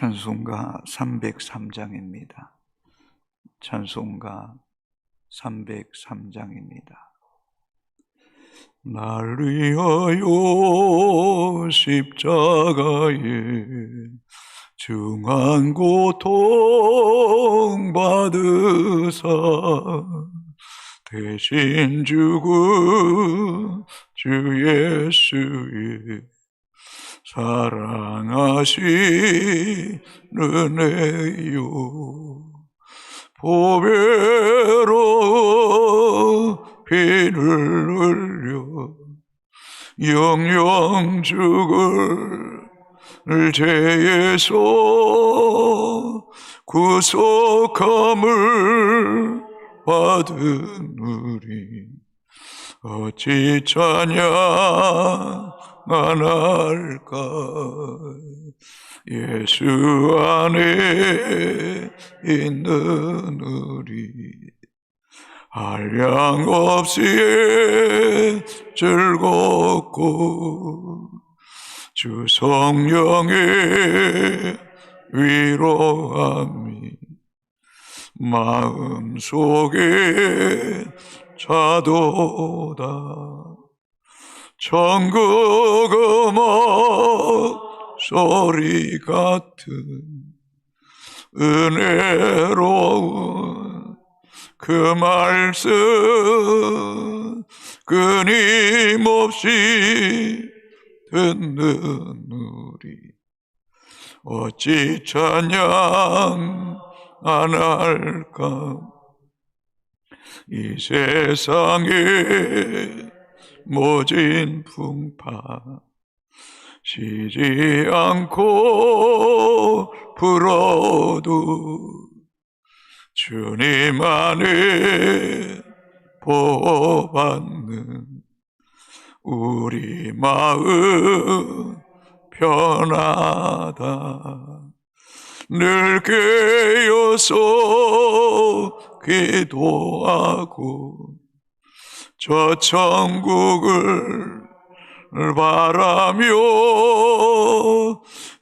찬송가 303장입니다. 찬송가 303장입니다. 날 위하여 십자가에 중한 고통 받으사 대신 죽은 주 예수의 사랑하시는애요. 보배로 피를 흘려 영영 죽을 죄에서 구속함을 받은 우리 어찌 찬양 안 할까? 예수 안에 있는 우리 한량 없이 즐겁고 주 성령의 위로함이 마음 속에 차도다 천국 음악 소리 같은 은혜로운 그 말씀 끊임없이 듣는 우리 어찌 찬양 안 할까? 이 세상에 모진 풍파 쉬지 않고 불어도 주님 안에 보호받는 우리 마음 편하다. 늘 깨어서 기도하고 저 천국을 바라며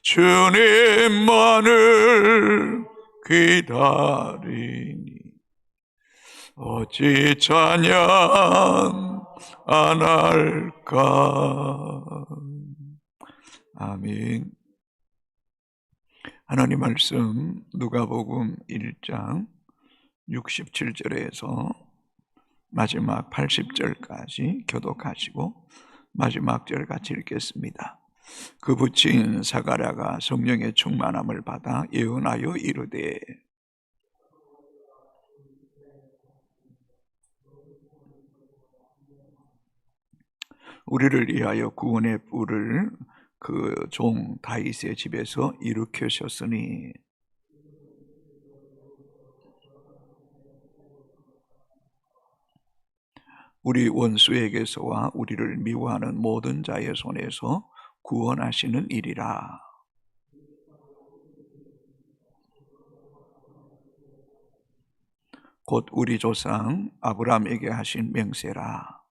주님만을 기다리니. 어찌 찬양 안 할까? 아멘. 하나님 말씀 누가복음 1장 67절에서 마지막 80절까지 교독하시고 마지막 절 같이 읽겠습니다. 그 붙인 사가랴가 성령의 충만함을 받아 예언하여 이르되 우리를 위하여 구원의 뿔을 그 종 다윗의 집에서 일으키셨으니 우리 원수에게서와 우리를 미워하는 모든 자의 손에서 구원하시는 일이라. 곧 우리 조상 아브라함에게 하신 명세라.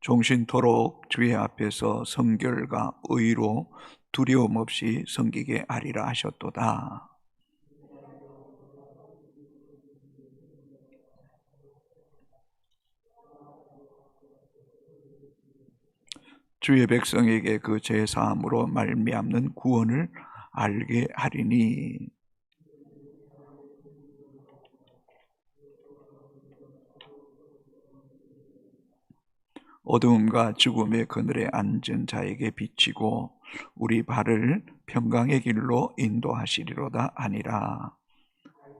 종신토록 주의 앞에서 성결과 의로 두려움 없이 섬기게 하리라 하셨도다. 주의 백성에게 그 제사함으로 말미암는 구원을 알게 하리니. 어두움과 죽음의 그늘에 앉은 자에게 비치고 우리 발을 평강의 길로 인도하시리로다 아니라.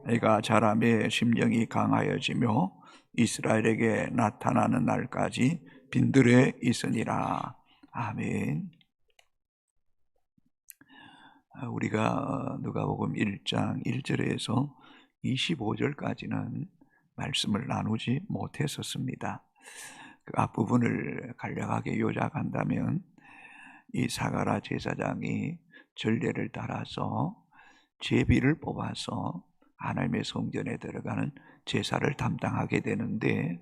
내가 자람의 심령이 강하여지며 이스라엘에게 나타나는 날까지 빈들에 있으니라 아멘. 아, 우리가 누가복음 1장 1절에서 25절까지는 말씀을 나누지 못했었습니다. 그 앞부분을 간략하게 요약한다면 이 사가라 제사장이 전례를 따라서 제비를 뽑아서 하나님의 성전에 들어가는 제사를 담당하게 되는데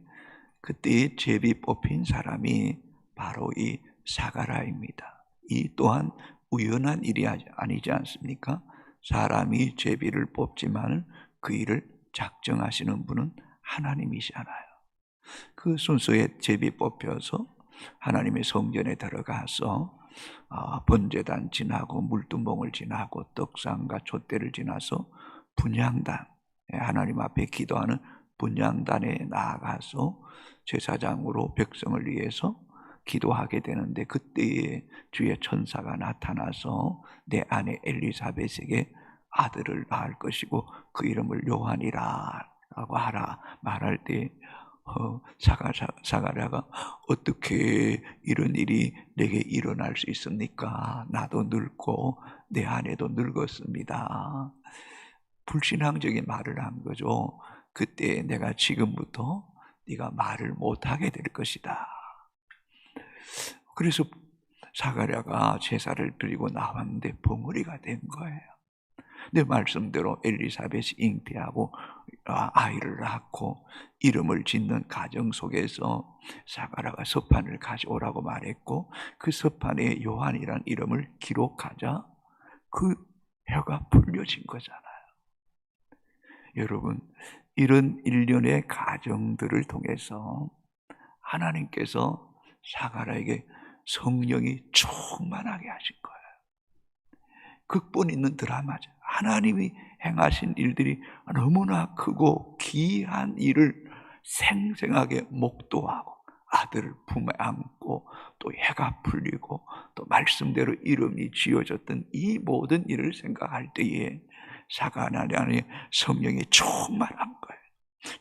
그때 제비 뽑힌 사람이 바로 이 사가라입니다. 이 또한 우연한 일이 아니지 않습니까? 사람이 제비를 뽑지만 그 일을 작정하시는 분은 하나님이시잖아요. 그 순서에 제비 뽑혀서 하나님의 성전에 들어가서 아, 번제단 지나고 물두멍을 지나고 떡상과 촛대를 지나서 분양단 예, 하나님 앞에 기도하는 분양단에 나아가서 제사장으로 백성을 위해서 기도하게 되는데 그때에 주의 천사가 나타나서 내 아내 엘리사벳에게 아들을 낳을 것이고 그 이름을 요한이라 라고 하라 말할 때 어, 사가랴, 사가랴가 어떻게 이런 일이 내게 일어날 수 있습니까? 나도 늙고 내 아내도 늙었습니다. 불신앙적인 말을 한 거죠. 그때 내가 지금부터 네가 말을 못하게 될 것이다. 그래서 사가랴가 제사를 드리고 나왔는데 벙어리가 된 거예요. 내 말씀대로 엘리사벳이 잉태하고 아, 아이를 낳고 이름을 짓는 가정 속에서 사가라가 서판을 가져오라고 말했고 그 서판에 요한이란 이름을 기록하자 그 혀가 풀려진 거잖아요. 여러분 이런 일련의 가정들을 통해서 하나님께서 사가라에게 성령이 충만하게 하신 거예요. 극본 있는 드라마죠. 하나님이 행하신 일들이 너무나 크고 귀한 일을 생생하게 목도하고 아들을 품에 안고 또 해가 풀리고 또 말씀대로 이름이 지어졌던 이 모든 일을 생각할 때에 사가나니 성령이 충만한 거예요.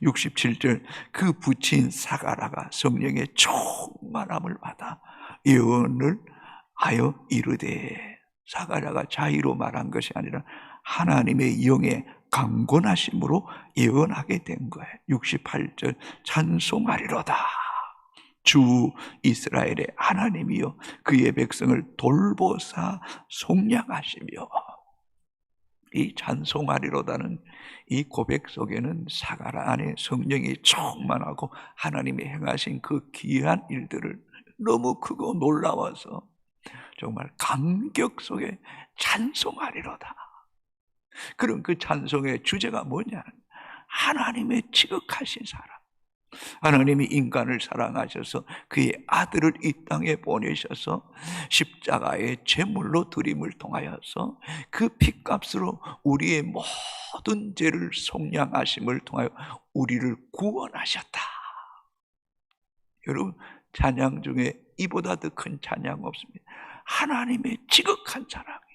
67절 그 붙인 사가라가 성령의 충만함을 받아 예언을 하여 이르되 사가랴가 자의로 말한 것이 아니라 하나님의 영의 강권하심으로 예언하게 된 거예요. 68절 찬송하리로다. 주 이스라엘의 하나님이여 그의 백성을 돌보사 속량하시며 이 찬송하리로다는 이 고백 속에는 사가라 안에 성령이 충만하고 하나님이 행하신 그 귀한 일들을 너무 크고 놀라워서 정말 감격 속에 찬송하리로다. 그럼 그 찬송의 주제가 뭐냐? 하나님의 지극하신 사랑. 하나님이 인간을 사랑하셔서 그의 아들을 이 땅에 보내셔서 십자가의 제물로 드림을 통하여서 그 피값으로 우리의 모든 죄를 속량하심을 통하여 우리를 구원하셨다. 여러분 찬양 중에 이보다 더 큰 찬양 없습니다. 하나님의 지극한 사랑이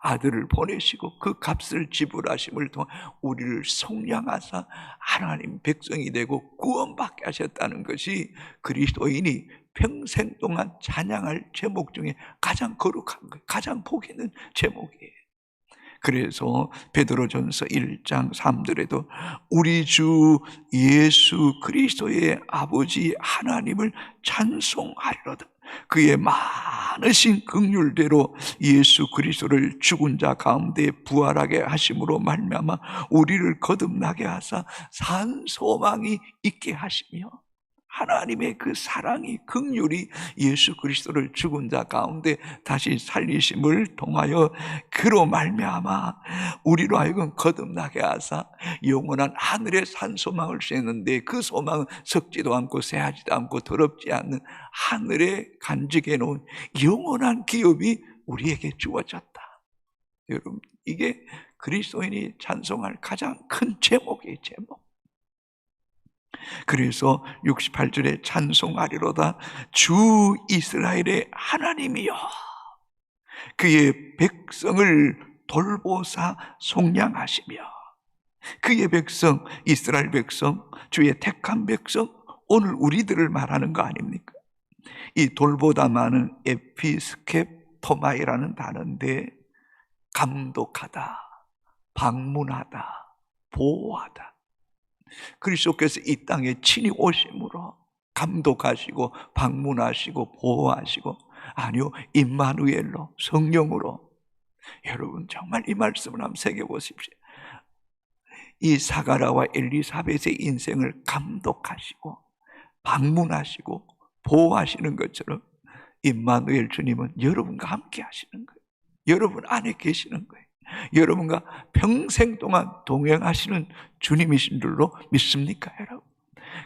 아들을 보내시고 그 값을 지불하심을 통해 우리를 속량하사 하나님 백성이 되고 구원받게 하셨다는 것이 그리스도인이 평생 동안 찬양할 제목 중에 가장 거룩한 거예요. 가장 복 있는 제목이에요. 그래서 베드로전서 1장 3절에도 우리 주 예수 그리스도의 아버지 하나님을 찬송하리로다. 그의 많으신 극률대로 예수 그리스도를 죽은 자 가운데 부활하게 하심으로 말미암아 우리를 거듭나게 하사 산 소망이 있게 하시며 하나님의 그 사랑이 극률이 예수 그리스도를 죽은 자 가운데 다시 살리심을 통하여 그로 말미암아 우리로 하여금 거듭나게 하사 영원한 하늘의 산 소망을 쇠는데 그 소망은 썩지도 않고 새하지도 않고 더럽지 않는 하늘에 간직해 놓은 영원한 기업이 우리에게 주어졌다. 여러분 이게 그리스도인이 찬송할 가장 큰 제목이에요 제목. 그래서 68절에 찬송하리로다 주 이스라엘의 하나님이여 그의 백성을 돌보사 속량하시며 그의 백성 이스라엘 백성 주의 택한 백성 오늘 우리들을 말하는 거 아닙니까? 이 돌보다마는 에피스케토마이라는 단어인데 감독하다, 방문하다, 보호하다. 그리스도께서 이 땅에 친히 오심으로 감독하시고 방문하시고 보호하시고 아니요 임마누엘로 성령으로 여러분 정말 이 말씀을 한번 새겨 보십시오. 이 사가라와 엘리사벳의 인생을 감독하시고 방문하시고 보호하시는 것처럼 임마누엘 주님은 여러분과 함께 하시는 거예요. 여러분 안에 계시는 거예요. 여러분과 평생 동안 동행하시는 주님이신 줄로 믿습니까, 여러분?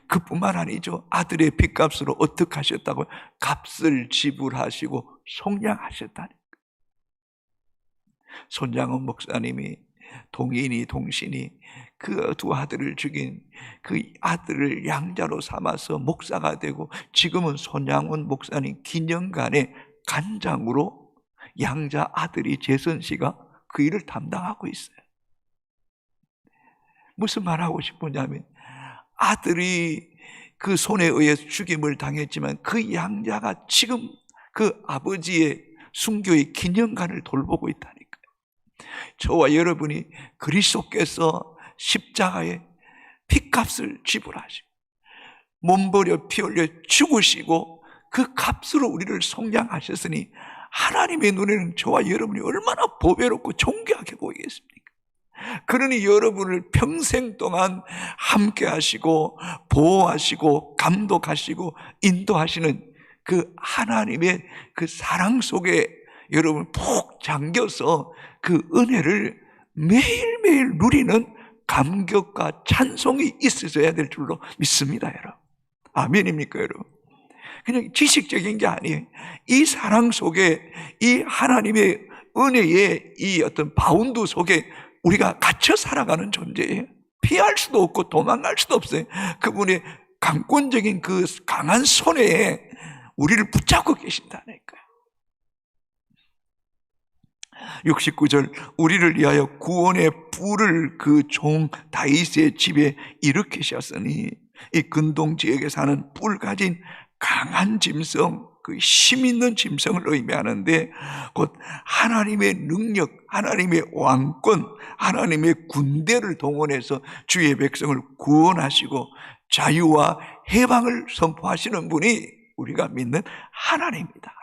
그뿐만 아니죠. 아들의 빚값으로 어떻게 하셨다고 값을 지불하시고 속량하셨다니. 손장원 목사님이 동인이 동신이 그 두 아들을 죽인 그 아들을 양자로 삼아서 목사가 되고 지금은 손양원 목사님 기념관의 간장으로 양자 아들이 재선 씨가 그 일을 담당하고 있어요. 무슨 말하고 싶으냐면 아들이 그 손에 의해 죽임을 당했지만 그 양자가 지금 그 아버지의 순교의 기념관을 돌보고 있다니까요. 저와 여러분이 그리스도께서 십자가에 피값을 지불하시고 몸버려 피 흘려 죽으시고 그 값으로 우리를 속량하셨으니 하나님의 눈에는 저와 여러분이 얼마나 보배롭고 존귀하게 보이겠습니까? 그러니 여러분을 평생 동안 함께 하시고 보호하시고 감독하시고 인도하시는 그 하나님의 그 사랑 속에 여러분 푹 잠겨서 그 은혜를 매일매일 누리는 감격과 찬송이 있어야 될 줄로 믿습니다, 여러분. 아멘입니까, 여러분? 그냥 지식적인 게 아니에요. 이 사랑 속에 이 하나님의 은혜의 이 어떤 바운드 속에 우리가 갇혀 살아가는 존재예요. 피할 수도 없고 도망갈 수도 없어요. 그분의 강권적인 그 강한 손에 우리를 붙잡고 계신다니까요. 69절 우리를 위하여 구원의 불을 그 종 다윗의 집에 일으키셨으니 이 근동 지역에 사는 뿔 가진 강한 짐승 그힘 있는 짐승을 의미하는데 곧 하나님의 능력, 하나님의 왕권, 하나님의 군대를 동원해서 주의 백성을 구원하시고 자유와 해방을 선포하시는 분이 우리가 믿는 하나님입니다.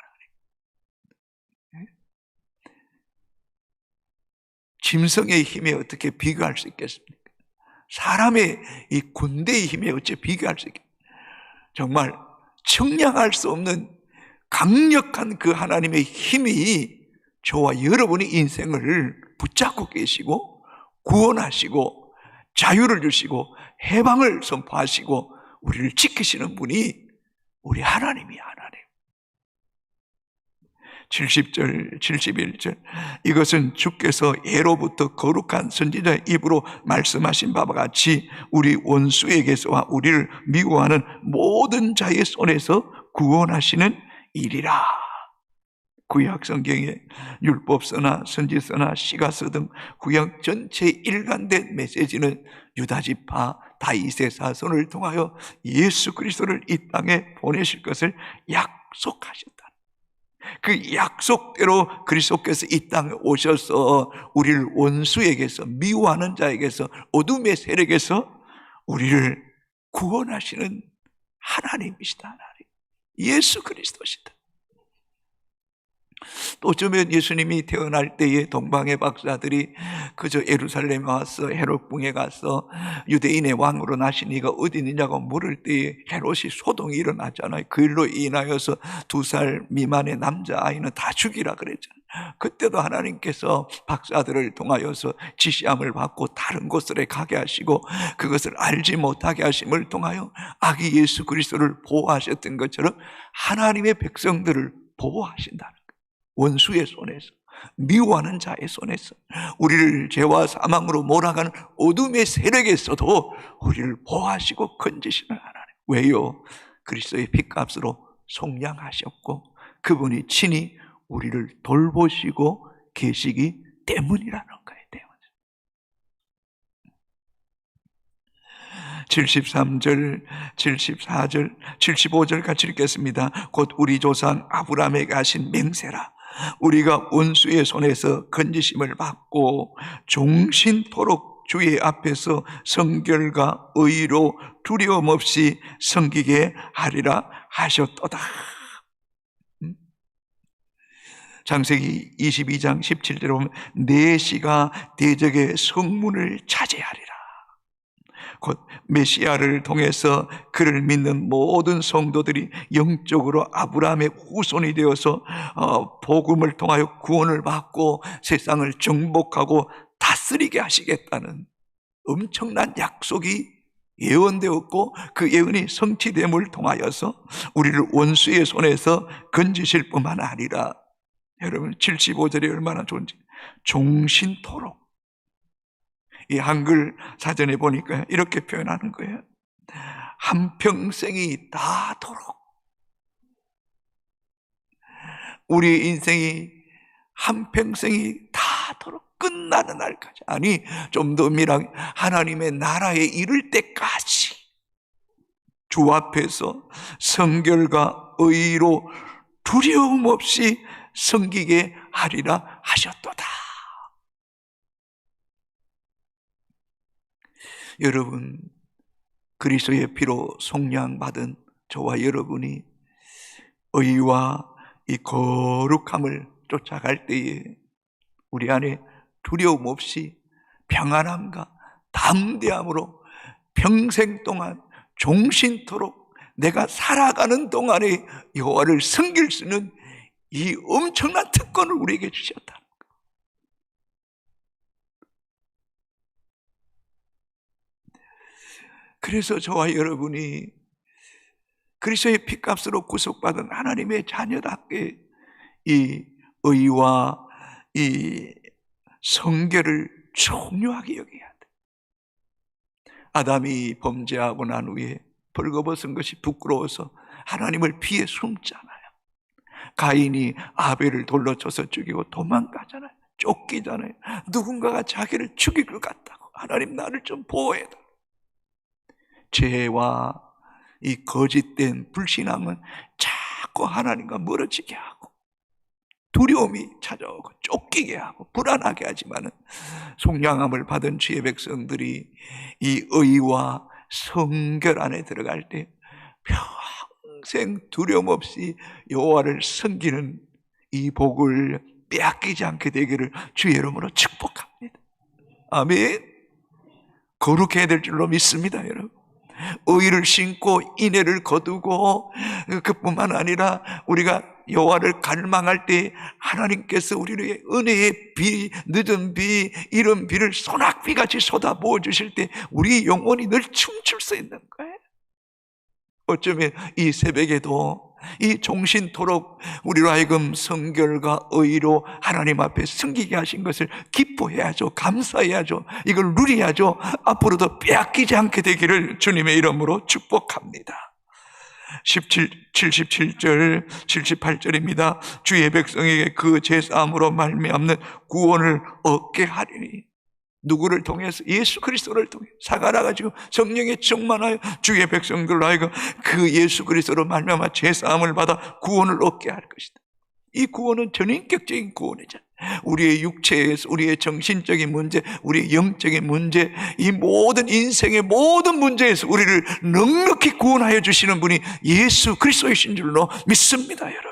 짐승의 힘에 어떻게 비교할 수 있겠습니까? 사람의 이 군대의 힘에 어찌 비교할 수 있겠습니까? 정말 청량할 수 없는 강력한 그 하나님의 힘이 저와 여러분의 인생을 붙잡고 계시고 구원하시고 자유를 주시고 해방을 선포하시고 우리를 지키시는 분이 우리 하나님이야. 70절, 71절. 이것은 주께서 예로부터 거룩한 선지자의 입으로 말씀하신 바와 같이 우리 원수에게서와 우리를 미워하는 모든 자의 손에서 구원하시는 일이라. 구약 성경에 율법서나 선지서나 시가서 등 구약 전체 일관된 메시지는 유다지파 다윗의 사손을 통하여 예수 그리스도를 이 땅에 보내실 것을 약속하셨다. 그 약속대로 그리스도께서 이 땅에 오셔서 우리를 원수에게서 미워하는 자에게서 어둠의 세력에서 우리를 구원하시는 하나님이시다. 하나님. 예수 그리스도시다. 또 어쩌면 예수님이 태어날 때에 동방의 박사들이 그저 예루살렘에 와서 헤롯궁에 가서 유대인의 왕으로 나신 이가 어디 있느냐고 물을 때에 헤롯이 소동이 일어났잖아요. 그 일로 인하여서 두 살 미만의 남자아이는 다 죽이라 그랬잖아요. 그때도 하나님께서 박사들을 통하여서 지시함을 받고 다른 곳으로 가게 하시고 그것을 알지 못하게 하심을 통하여 아기 예수 그리스도를 보호하셨던 것처럼 하나님의 백성들을 보호하신다는 원수의 손에서 미워하는 자의 손에서 우리를 죄와 사망으로 몰아가는 어둠의 세력에서도 우리를 보호하시고 건지시는 하나님 왜요? 그리스도의 핏값으로 속량하셨고 그분이 친히 우리를 돌보시고 계시기 때문이라는 거예요. 73절, 74절, 75절 같이 읽겠습니다. 곧 우리 조상 아브라함에게 하신 맹세라. 우리가 원수의 손에서 건지심을 받고 종신토록 주의 앞에서 성결과 의로 두려움 없이 섬기게 하리라 하셨도다. 음? 장세기 22장 17절에 보면 내 시가 대적의 성문을 차지하리라. 곧 메시아를 통해서 그를 믿는 모든 성도들이 영적으로 아브라함의 후손이 되어서 어, 복음을 통하여 구원을 받고 세상을 정복하고 다스리게 하시겠다는 엄청난 약속이 예언되었고 그 예언이 성취됨을 통하여서 우리를 원수의 손에서 건지실 뿐만 아니라 여러분 75절이 얼마나 좋은지 종신토록 이 한글 사전에 보니까 이렇게 표현하는 거예요. 한평생이 다도록 우리 인생이 한평생이 다도록 끝나는 날까지 아니 좀더 엄밀하게 하나님의 나라에 이를 때까지 주 앞에서 성결과 의로 두려움 없이 섬기게 하리라 하셨도다. 여러분 그리스도의 피로 속량 받은 저와 여러분이 의와 이 거룩함을 쫓아갈 때에 우리 안에 두려움 없이 평안함과 담대함으로 평생 동안 종신토록 내가 살아가는 동안에 여호와를 섬길 수 있는 이 엄청난 특권을 우리에게 주셨다. 그래서 저와 여러분이 그리스도의 피값으로 구속받은 하나님의 자녀답게 이 의와 이 성결을 중요하게 여겨야 돼. 아담이 범죄하고 난 후에 벌거벗은 것이 부끄러워서 하나님을 피해 숨잖아요. 가인이 아벨을 돌로 쳐서 죽이고 도망가잖아요. 쫓기잖아요. 누군가가 자기를 죽일 것 같다고. 하나님 나를 좀 보호해라. 죄와 이 거짓된 불신앙은 자꾸 하나님과 멀어지게 하고 두려움이 찾아오고 쫓기게 하고 불안하게 하지만은 속량함을 받은 주의 백성들이 이 의와 성결 안에 들어갈 때 평생 두려움 없이 여호와를 섬기는 이 복을 빼앗기지 않게 되기를 주의 이름으로 축복합니다. 아멘. 거룩해야 될 줄로 믿습니다, 여러분. 의를 신고 인애를 거두고 그뿐만 아니라 우리가 여호와를 갈망할 때 하나님께서 우리의 은혜의 비, 늦은 비, 이런 비를 소낙비 같이 쏟아 부어 주실 때 우리 영혼이 늘 춤출 수 있는 거예요. 어쩌면 이 새벽에도 이 종신토록 우리로 하여금 성결과 의로 하나님 앞에 승기게 하신 것을 기뻐해야죠. 감사해야죠. 이걸 누려야죠. 앞으로도 빼앗기지 않게 되기를 주님의 이름으로 축복합니다. 17, 77절, 78절입니다. 주의 백성에게 그 제사함으로 말미암는 구원을 얻게 하리니 누구를 통해서 예수 그리스도를 통해 사가라 가지고 성령의 충만하여 주의 백성들로 하여금 그 예수 그리스도로 말미암아 죄 사함을 받아 구원을 얻게 할 것이다. 이 구원은 전인격적인 구원이잖아. 우리의 육체에서 우리의 정신적인 문제, 우리의 영적인 문제, 이 모든 인생의 모든 문제에서 우리를 넉넉히 구원하여 주시는 분이 예수 그리스도이신 줄로 믿습니다, 여러분.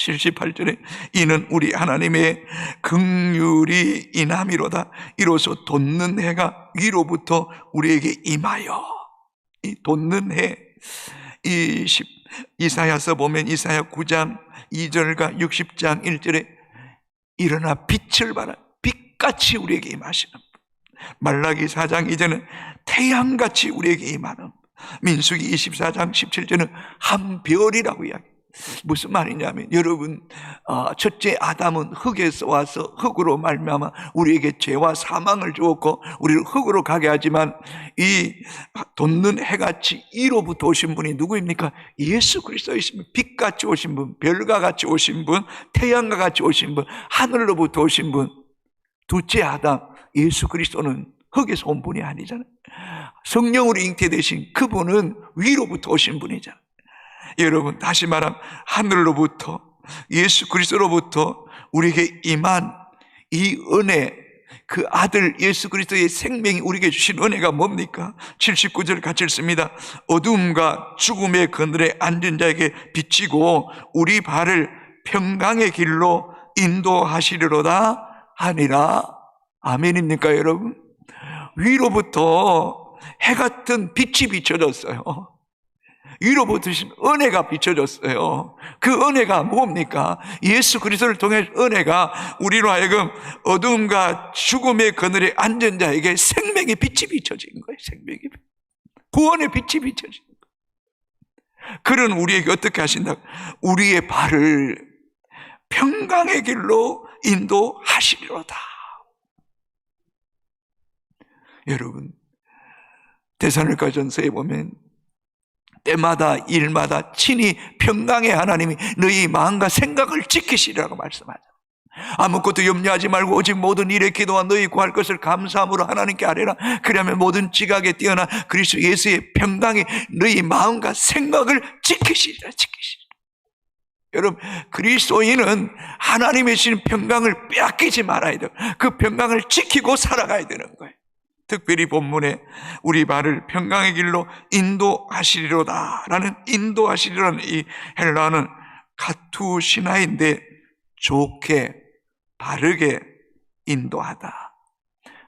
78절에 이는 우리 하나님의 긍휼이 인함이로다. 이로써 돋는 해가 위로부터 우리에게 임하여. 이 돋는 해 이 이사야서 보면 이사야 9장 2절과 60장 1절에 일어나 빛을 발하 빛같이 우리에게 임하시는 말라기 4장 2절은 태양같이 우리에게 임하는 민수기 24장 17절은 한 별이라고 이야기 무슨 말이냐면 여러분 어, 첫째 아담은 흙에서 와서 흙으로 말미암아 우리에게 죄와 사망을 주었고 우리를 흙으로 가게 하지만 이 돋는 해같이 이로부터 오신 분이 누구입니까? 예수 그리스도이시면 빛같이 오신 분, 별과 같이 오신 분, 태양과 같이 오신 분, 하늘로부터 오신 분. 둘째 아담 예수 그리스도는 흙에서 온 분이 아니잖아요. 성령으로 잉태되신 그분은 위로부터 오신 분이잖아요. 여러분 다시 말하면 하늘로부터 예수 그리스도로부터 우리에게 임한 이 은혜 그 아들 예수 그리스도의 생명이 우리에게 주신 은혜가 뭡니까? 79절 같이 읽습니다. 어둠과 죽음의 그늘에 앉은 자에게 비치고 우리 발을 평강의 길로 인도하시리로다 하니라. 아멘입니까, 여러분? 위로부터 해 같은 빛이 비춰졌어요. 위로부터 은혜가 비춰졌어요. 그 은혜가 뭡니까? 예수 그리스도를 통해 은혜가 우리로 하여금 어둠과 죽음의 그늘에 앉은 자에게 생명의 빛이 비춰진 거예요. 생명의 빛. 구원의 빛이 비춰진. 그런 우리에게 어떻게 하신다? 우리의 발을 평강의 길로 인도하시리로다. 여러분, 대산을가 전서에 보면 때마다 일마다 친히 평강의 하나님이 너희 마음과 생각을 지키시라고 말씀하죠. 아무것도 염려하지 말고 오직 모든 일에 기도와 너희 구할 것을 감사함으로 하나님께 아뢰라. 그러면 모든 지각에 뛰어나 그리스도 예수의 평강이 너희 마음과 생각을 지키시리라. 지키시리라. 여러분 그리스도인은 하나님의 신 평강을 빼앗기지 말아야 돼요. 그 평강을 지키고 살아가야 되는 거예요. 특별히 본문에 우리 발을 평강의 길로 인도하시리로다. 라는 인도하시리라는 이 헬라어는 카투 신화인데 좋게 바르게 인도하다.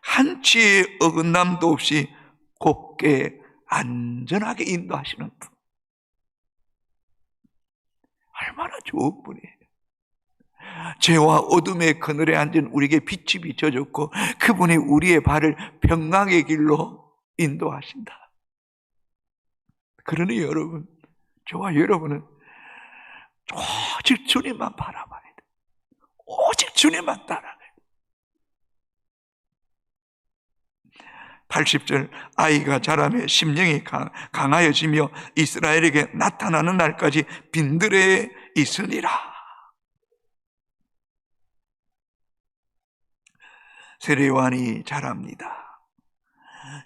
한치의 어긋남도 없이 곱게 안전하게 인도하시는 분. 얼마나 좋은 분이에요 죄와 어둠의 그늘에 앉은 우리에게 빛이 비춰졌고 그분이 우리의 발을 평강의 길로 인도하신다. 그러니 여러분, 저와 여러분은 오직 주님만 바라봐야 돼. 오직 주님만 따라가야 돼. 80절 아이가 자라며 심령이 강하여지며 이스라엘에게 나타나는 날까지 빈들에 있으니라. 세례 요한이 자랍니다.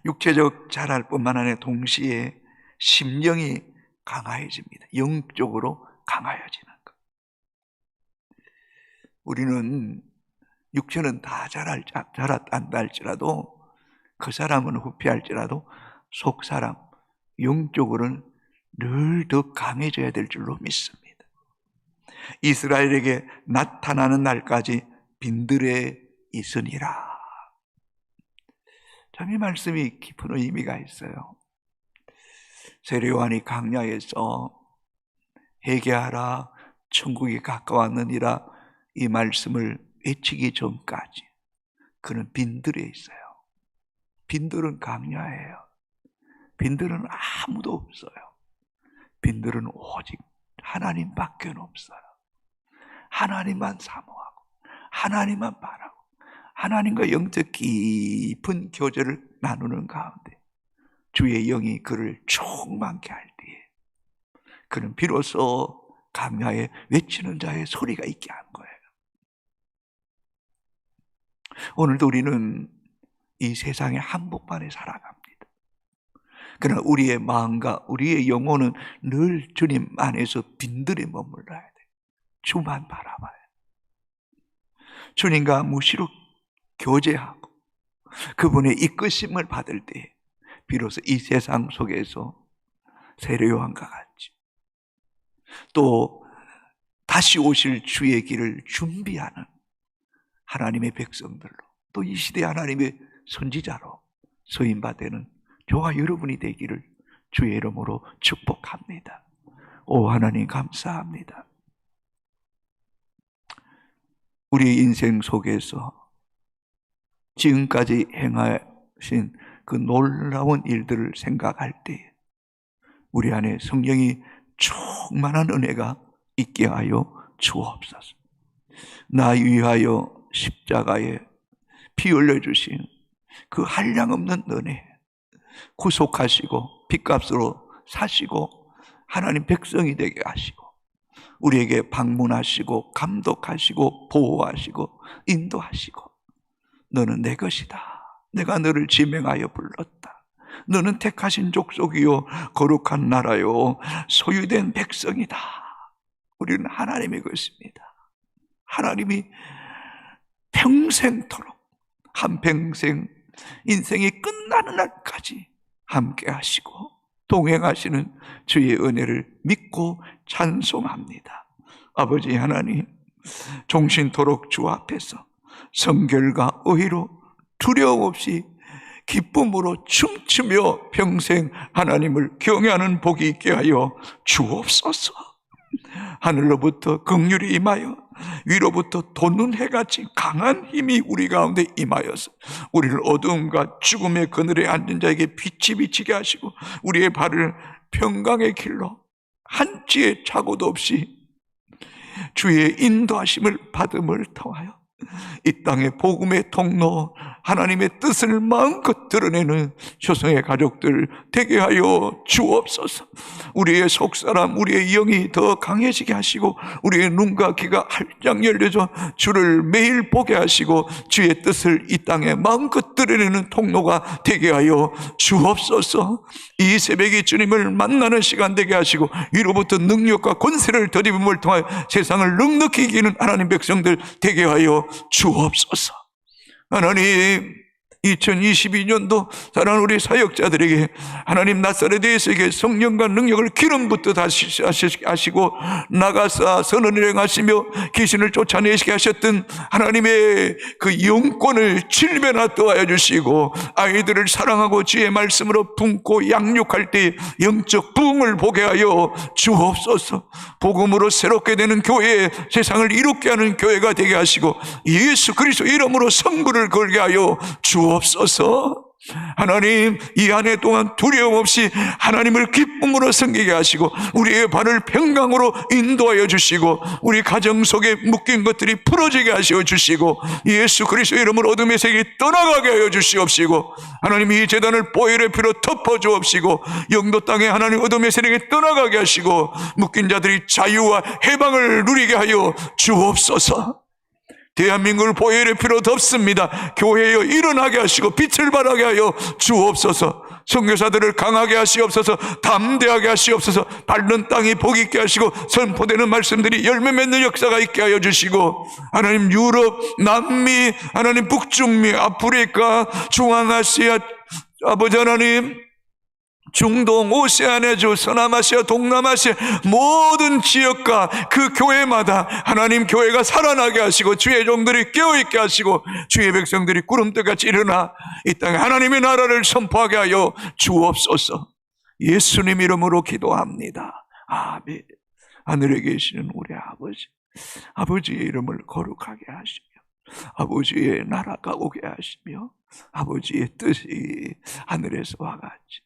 육체적 자랄 뿐만 아니라 동시에 심령이 강화해집니다. 영적으로 강화해지는 것. 우리는 육체는 다 자랄, 자랐다 할지라도 그 사람은 후피할지라도 속 사람, 영적으로는 늘 더 강해져야 될 줄로 믿습니다. 이스라엘에게 나타나는 날까지 빈들에 있으니라. 참 이 말씀이 깊은 의미가 있어요. 세례요한이 강야에서 회개하라 천국이 가까웠느니라 이 말씀을 외치기 전까지 그는 빈들에 있어요. 빈들은 강야예요. 빈들은 아무도 없어요. 빈들은 오직 하나님밖에 없어요. 하나님만 사모하고 하나님만 바라고 하나님과 영적 깊은 교제를 나누는 가운데 주의 영이 그를 충만케 할 때에 그는 비로소 강야에 외치는 자의 소리가 있게 한 거예요. 오늘도 우리는 이 세상의 한복판에 살아갑니다. 그러나 우리의 마음과 우리의 영혼은 늘 주님 안에서 빈들에 머물러야 돼. 주만 바라봐요. 주님과 무시로 교제하고 그분의 이끄심을 받을 때 비로소 이 세상 속에서 세례요한과 같이 또 다시 오실 주의 길을 준비하는 하나님의 백성들로 또 이 시대 하나님의 선지자로 서임받는 저와 여러분이 되기를 주의 이름으로 축복합니다. 오 하나님 감사합니다. 우리 인생 속에서 지금까지 행하신 그 놀라운 일들을 생각할 때 우리 안에 성령이 충만한 은혜가 있게 하여 주옵소서. 나 위하여 십자가에 피 흘려주신 그 한량없는 은혜 구속하시고 빚값으로 사시고 하나님 백성이 되게 하시고 우리에게 방문하시고 감독하시고 보호하시고 인도하시고 너는 내 것이다. 내가 너를 지명하여 불렀다. 너는 택하신 족속이요 거룩한 나라요 소유된 백성이다. 우리는 하나님의 것입니다. 하나님이 평생토록 한 평생 인생이 끝나는 날까지 함께 하시고 동행하시는 주의 은혜를 믿고 찬송합니다. 아버지 하나님, 종신토록 주 앞에서 성결과 의로 두려움 없이 기쁨으로 춤추며 평생 하나님을 경외하는 복이 있게 하여 주옵소서. 하늘로부터 긍휼이 임하여 위로부터 돋는 해같이 강한 힘이 우리 가운데 임하여서 우리를 어두움과 죽음의 그늘에 앉은 자에게 빛이 비치게 하시고 우리의 발을 평강의 길로 한치의 착오도 없이 주의 인도하심을 받음을 통하여 이 땅의 복음의 통로 하나님의 뜻을 마음껏 드러내는 조성의 가족들 되게 하여 주옵소서. 우리의 속사람, 우리의 영이 더 강해지게 하시고 우리의 눈과 귀가 활짝 열려져 주를 매일 보게 하시고 주의 뜻을 이 땅에 마음껏 드러내는 통로가 되게 하여 주옵소서. 이 새벽에 주님을 만나는 시간 되게 하시고 위로부터 능력과 권세를 더입음을 통하여 세상을 넉넉히 이기는 하나님 백성들 되게 하여 주옵소서. 하나님 2022년도 사랑하는 우리 사역자들에게 하나님 나사렛에게 성령과 능력을 기름부터 다시 하시고 나가사 선언을 행하시며 귀신을 쫓아내시게 하셨던 하나님의 그 영권을 질변하 또하여 주시고 아이들을 사랑하고 주의 말씀으로 품고 양육할 때 영적 부흥을 보게 하여 주옵소서 복음으로 새롭게 되는 교회 세상을 이롭게 하는 교회가 되게 하시고 예수 그리스도 이름으로 성부를 걸게 하여 주옵소서. 하나님 이 한 해 동안 두려움 없이 하나님을 기쁨으로 섬기게 하시고 우리의 발을 평강으로 인도하여 주시고 우리 가정 속에 묶인 것들이 풀어지게 하시어 주시고 예수 그리스도 이름으로 어둠의 세계 떠나가게 하여 주시옵시고 하나님 이 재단을 보혈의 피로 덮어 주옵시고 영도 땅에 하나님 어둠의 세력에 떠나가게 하시고 묶인 자들이 자유와 해방을 누리게 하여 주옵소서. 대한민국을 보혈의 피로 덮습니다. 교회여 일어나게 하시고 빛을 발하게 하여 주옵소서. 선교사들을 강하게 하시옵소서. 담대하게 하시옵소서. 밟는 땅이 복 있게 하시고 선포되는 말씀들이 열매 맺는 역사가 있게 하여 주시고 하나님 유럽, 남미, 하나님 북중미, 아프리카, 중앙아시아 아버지 하나님 중동, 오세아네주, 서남아시아, 동남아시아 모든 지역과 그 교회마다 하나님 교회가 살아나게 하시고 주의 종들이 깨어있게 하시고 주의 백성들이 구름대같이 일어나 이 땅에 하나님의 나라를 선포하게 하여 주옵소서 예수님 이름으로 기도합니다. 아멘. 하늘에 계시는 우리 아버지, 아버지의 이름을 거룩하게 하시며 아버지의 나라가 오게 하시며 아버지의 뜻이 하늘에서와 같이